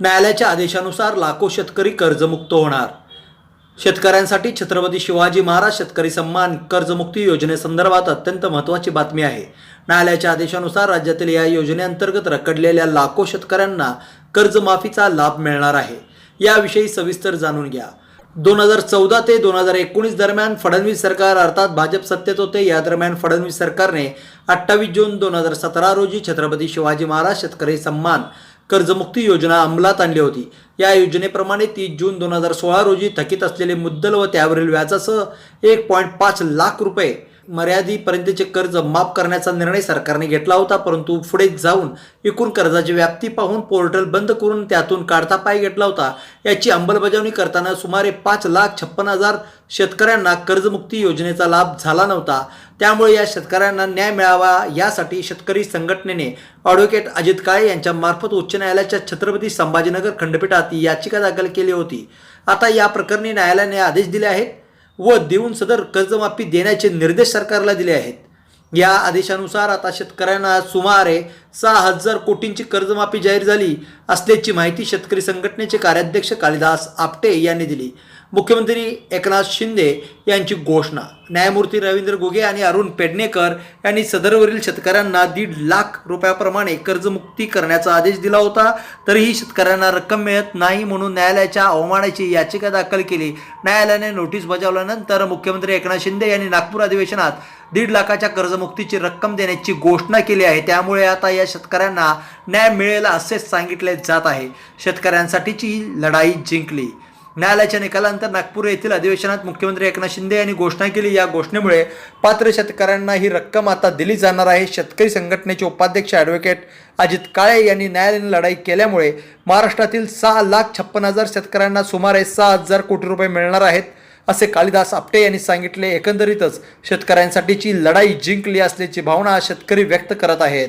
न्यायालयाच्या आदेशानुसार लाखो शेतकरी कर्जमुक्त होणार. शेतकऱ्यांसाठी छत्रपती शिवाजी महाराज शेतकरी सन्मान कर्जमुक्ती योजनेसंदर्भात अत्यंत महत्त्वाची बातमी आहे. न्यायालयाच्या आदेशानुसार राज्यातील या योजनेअंतर्गत रखडलेल्या लाखो शेतकऱ्यांना कर्जमाफीचा लाभ मिळणार आहे. याविषयी सविस्तर जाणून घ्या. दोन हजार चौदा ते दोन हजार एकोणीस दरम्यान फडणवीस सरकार अर्थात भाजप सत्तेत होते. या दरम्यान फडणवीस सरकारने अठ्ठावीस जून दोन हजार सतरा रोजी छत्रपती शिवाजी महाराज शेतकरी सन्मान कर्जमुक्ती योजना अंमलात आणली होती. या योजनेप्रमाणे तीस जून दोन हजार सोळा रोजी थकीत असलेले मुद्दल व त्यावरील व्याजासह एक पॉईंट पाच लाख रुपये मर्यादेपर्यंतचे कर्ज माफ करण्याचा निर्णय सरकारने घेतला होता परंतु पुढे जाऊन एकूण कर्जाची व्याप्ती पाहून पोर्टल बंद करून त्यातून काढता पाय घेतला होता. याची अंमलबजावणी करताना सुमारे पाच लाख छप्पन हजार शेतकऱ्यांना कर्जमुक्ती योजनेचा लाभ झाला नव्हता. त्यामुळे या शेतकऱ्यांना न्याय मिळावा यासाठी शेतकरी संघटनेने ॲडव्होकेट अजित काळे यांच्यामार्फत उच्च न्यायालयाच्या छत्रपती संभाजीनगर खंडपीठात ही याचिका दाखल केली होती. आता या प्रकरणी न्यायालयाने आदेश दिले आहेत. व देऊन सदर कर्जमाफी देण्याचे निर्देश सरकारला दिले आहेत. या आदेशानुसार आता शेतकऱ्यांना सुमारे सहा हजार कोटींची कर्जमाफी जाहीर झाली असल्याची माहिती शेतकरी संघटनेचे कार्याध्यक्ष कालिदास आपटे यांनी दिली. मुख्यमंत्री एकनाथ शिंदे यांची घोषणा. न्यायमूर्ती रवींद्र घुगे आणि अरुण पेडणेकर यांनी सदरवरील शेतकऱ्यांना दीड लाख रुपयाप्रमाणे कर्जमुक्ती करण्याचा आदेश दिला होता. तरीही शेतकऱ्यांना रक्कम मिळत नाही म्हणून न्यायालयाच्या अवमानाची याचिका दाखल केली. न्यायालयाने नोटीस बजावल्यानंतर मुख्यमंत्री एकनाथ शिंदे यांनी नागपूर अधिवेशनात दीड लाखाच्या कर्जमुक्तीची रक्कम देण्याची घोषणा केली आहे. त्यामुळे आता या शेतकऱ्यांना न्याय मिळेल असेच सांगितले जात आहे. शेतकऱ्यांसाठीची ही लढाई जिंकली. न्यायालयाच्या निकालानंतर नागपूर येथील अधिवेशनात मुख्यमंत्री एकनाथ शिंदे यांनी घोषणा केली. या घोषणेमुळे पात्र शेतकऱ्यांना ही रक्कम आता दिली जाणार आहे. शेतकरी संघटनेचे उपाध्यक्ष ॲडव्होकेट अजित काळे यांनी न्यायालयीन लढाई केल्यामुळे महाराष्ट्रातील सहा लाख छप्पन हजार शेतकऱ्यांना सुमारे सहा हजार कोटी रुपये मिळणार आहेत असे कालिदास आपटे यांनी सांगितले. एकंदरीतच शेतकऱ्यांसाठीची लढाई जिंकली असल्याची भावना शेतकरी व्यक्त करत आहेत.